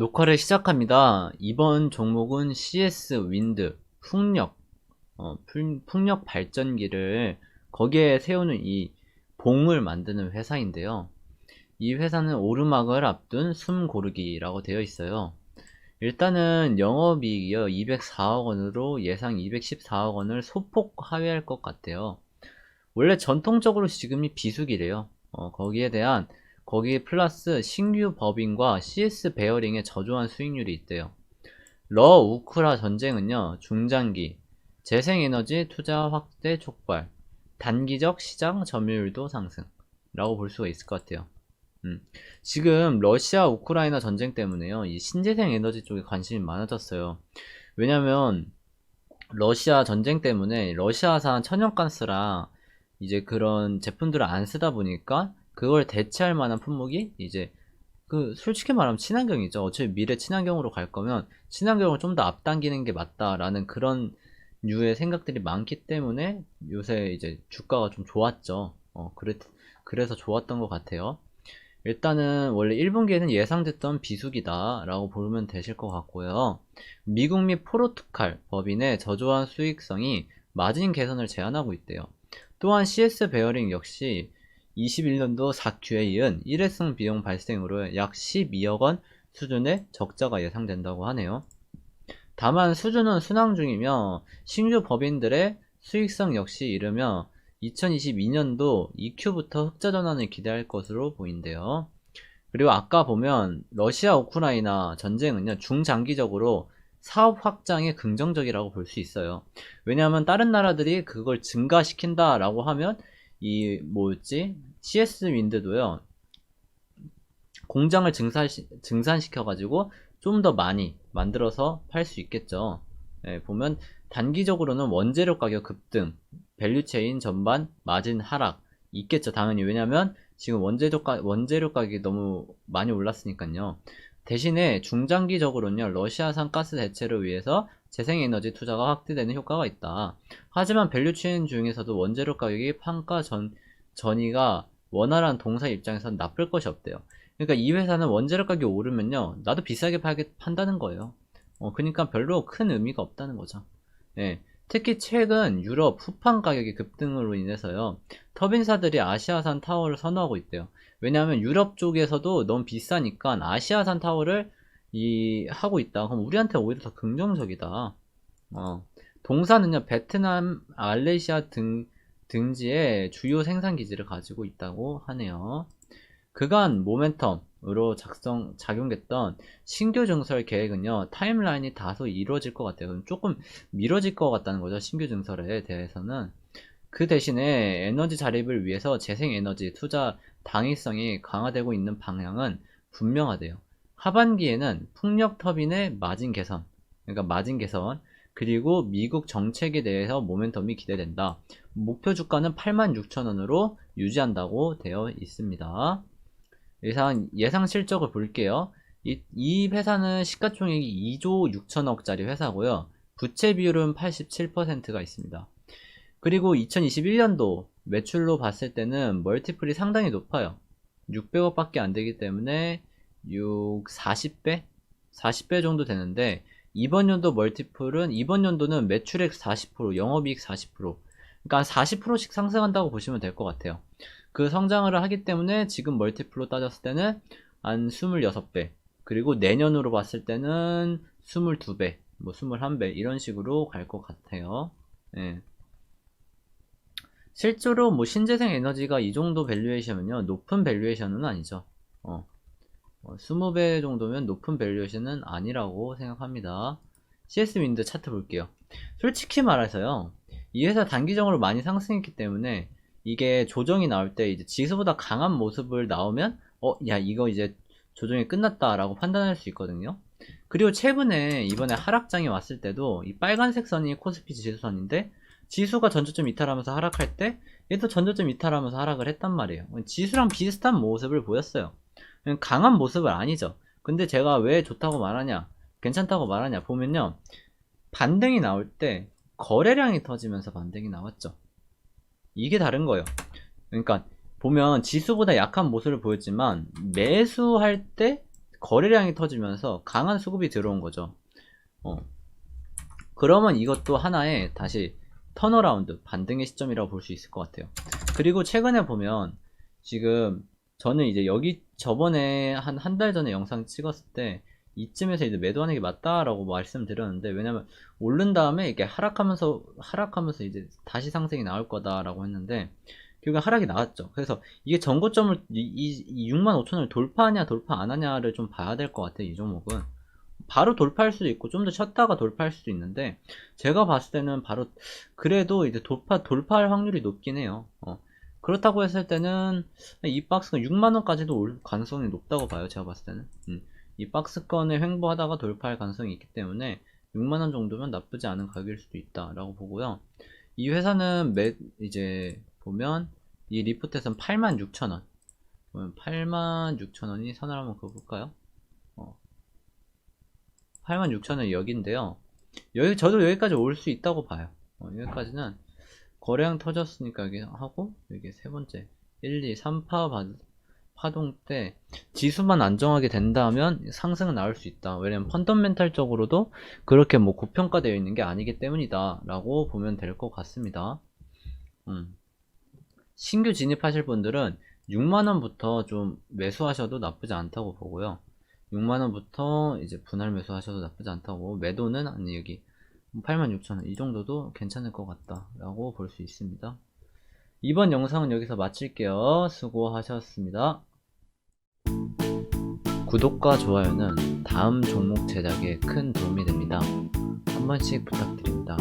녹화를 시작합니다. 이번 종목은 CS 윈드 풍력 어, 풍- 풍력 발전기를 거기에 세우는 이 봉을 만드는 회사인데요. 이 회사는 오르막을 앞둔 숨 고르기라고 되어 있어요. 일단은 영업이익이요 204억 원으로 예상 214억 원을 소폭 하회할 것 같아요. 원래 전통적으로 지금이 비수기래요. 어, 거기에 대한 거기에 플러스 신규 법인과 CS 베어링의 저조한 수익률이 있대요. 러 우크라 전쟁은요, 중장기, 재생에너지 투자 확대 촉발, 단기적 시장 점유율도 상승 라고 볼 수가 있을 것 같아요. 음, 지금 러시아 우크라이나 전쟁 때문에요, 이 신재생 에너지 쪽에 관심이 많아졌어요. 왜냐면 러시아 전쟁 때문에 러시아산 천연가스랑 이제 그런 제품들을 안 쓰다 보니까 그걸 대체할 만한 품목이 이제 그 솔직히 말하면 친환경이죠. 어차피 미래 친환경으로 갈 거면 친환경을 좀 더 앞당기는 게 맞다라는 그런 류의 생각들이 많기 때문에 요새 이제 주가가 좀 좋았죠. 어, 그래, 그래서 좋았던 것 같아요. 일단은 원래 1분기에는 예상됐던 비수기다라고 보면 되실 것 같고요. 미국 및 포르투갈 법인의 저조한 수익성이 마진 개선을 제한하고 있대요. 또한 CS 베어링 역시 21년도 4Q에 이은 일회성 비용 발생으로 약 12억 원 수준의 적자가 예상된다고 하네요. 다만 수준은 순항 중이며 신규 법인들의 수익성 역시 이르며 2022년도 2Q부터 흑자 전환을 기대할 것으로 보인대요. 그리고 아까 보면 러시아 우크라이나 전쟁은요 중장기적으로 사업 확장에 긍정적이라고 볼 수 있어요. 왜냐하면 다른 나라들이 그걸 증가시킨다라고 하면 이 뭐였지 CS 윈드도요 공장을 증산 증산 시켜 가지고 좀 더 많이 만들어서 팔 수 있겠죠. 예, 보면 단기적으로는 원재료 가격 급등, 밸류체인 전반 마진 하락 있겠죠. 당연히 왜냐면 지금 원재료 가 원재료 가격이 너무 많이 올랐으니까요. 대신에 중장기적으로는요 러시아산 가스 대체를 위해서 재생에너지 투자가 확대되는 효과가 있다. 하지만 밸류체인 중에서도 원재료 가격이 판가 전 전이가 원활한 동사 입장에선 나쁠 것이 없대요. 그러니까 이 회사는 원재료 가격이 오르면요 나도 비싸게 팔게 판다는 거예요. 어, 그러니까 별로 큰 의미가 없다는 거죠. 예. 특히 최근 유럽 후판 가격의 급등으로 인해서요 터빈사들이 아시아산 타워를 선호하고 있대요. 왜냐하면 유럽 쪽에서도 너무 비싸니까 아시아산 타워를 이 하고 있다. 그럼 우리한테 오히려 더 긍정적이다. 어. 동사는요 베트남, 알레시아 등 등지에 주요 생산 기지를 가지고 있다고 하네요. 그간 모멘텀으로 작성 작용됐던 신규 증설 계획은요 타임라인이 다소 이루어질 것 같아요. 조금 미뤄질 것 같다는 거죠. 신규 증설에 대해서는 그 대신에 에너지 자립을 위해서 재생에너지 투자 당위성이 강화되고 있는 방향은 분명하대요. 하반기에는 풍력 터빈의 마진 개선, 그러니까 마진 개선, 그리고 미국 정책에 대해서 모멘텀이 기대된다. 목표 주가는 86,000원으로 유지한다고 되어 있습니다. 예상, 예상 실적을 볼게요. 이, 이 회사는 시가총액이 2조 6천억짜리 회사고요. 부채 비율은 87%가 있습니다. 그리고 2021년도 매출로 봤을 때는 멀티플이 상당히 높아요. 600억 밖에 안 되기 때문에 6, 40배? 40배 정도 되는데 이번 연도 멀티플은 이번 연도는 매출액 40%, 영업이익 40%. 그러니까 40%씩 상승한다고 보시면 될 것 같아요. 그 성장을 하기 때문에 지금 멀티플로 따졌을 때는 한 26배. 그리고 내년으로 봤을 때는 22배, 뭐 21배 이런 식으로 갈 것 같아요. 예. 실제로 뭐 신재생 에너지가 이 정도 밸류에이션은요 높은 밸류에이션은 아니죠. 어. 어, 20배 정도면 높은 밸류에이션은 아니라고 생각합니다. CS 윈드 차트 볼게요. 솔직히 말해서요. 이 회사 단기적으로 많이 상승했기 때문에 이게 조정이 나올 때 이제 지수보다 강한 모습을 나오면 어, 야, 이거 이제 조정이 끝났다라고 판단할 수 있거든요. 그리고 최근에 이번에 하락장이 왔을 때도 이 빨간색 선이 코스피 지수선인데 지수가 전저점 이탈하면서 하락할 때 얘도 전저점 이탈하면서 하락을 했단 말이에요. 지수랑 비슷한 모습을 보였어요. 강한 모습은 아니죠. 근데 제가 왜 좋다고 말하냐, 괜찮다고 말하냐 보면요. 반등이 나올 때 거래량이 터지면서 반등이 나왔죠. 이게 다른 거예요. 그러니까 보면 지수보다 약한 모습을 보였지만 매수할 때 거래량이 터지면서 강한 수급이 들어온 거죠. 어. 그러면 이것도 하나의 다시 턴어라운드, 반등의 시점이라고 볼 수 있을 것 같아요. 그리고 최근에 보면 지금 저는 이제 여기 저번에 한 한 달 전에 영상 찍었을 때 이쯤에서 이제 매도하는 게 맞다라고 말씀드렸는데 왜냐면 오른 다음에 이게 하락하면서 하락하면서 이제 다시 상승이 나올 거다라고 했는데 결국 하락이 나왔죠. 그래서 이게 전고점을 이, 이, 이 6만 5천을 돌파하냐 돌파 안 하냐를 좀 봐야 될 것 같아요. 이 종목은 바로 돌파할 수도 있고 좀 더 쉬었다가 돌파할 수도 있는데 제가 봤을 때는 바로 그래도 이제 돌파 돌파할 확률이 높긴 해요. 어. 그렇다고 했을 때는 이 박스가 6만 원까지도 올 가능성이 높다고 봐요. 제가 봤을 때는 음. 이 박스권에 횡보하다가 돌파할 가능성이 있기 때문에 6만 원 정도면 나쁘지 않은 가격일 수도 있다 라고 보고요. 이 회사는 매 이제 보면 이 리포트에서는 8만 6천 원. 그러면 8만 6천 원이 선을 한번 그어볼까요? 어. 8만 6천 원이 여기인데요. 여기 저도 여기까지 올 수 있다고 봐요. 어, 여기까지는 거래량 터졌으니까 여기 하고 여기 세 번째 1, 2, 3파 받, 파동 때 지수만 안정하게 된다면 상승은 나올 수 있다. 왜냐면 펀더멘탈적으로도 그렇게 뭐 고평가되어 있는 게 아니기 때문이다. 라고 보면 될 것 같습니다. 음. 신규 진입하실 분들은 6만원부터 좀 매수하셔도 나쁘지 않다고 보고요. 6만원부터 이제 분할 매수하셔도 나쁘지 않다고 매도는 아니 여기 86,000원 이 정도도 괜찮을 것 같다 라고 볼 수 있습니다. 이번 영상은 여기서 마칠게요. 수고하셨습니다. 구독과 좋아요는 다음 종목 제작에 큰 도움이 됩니다. 한 번씩 부탁드립니다.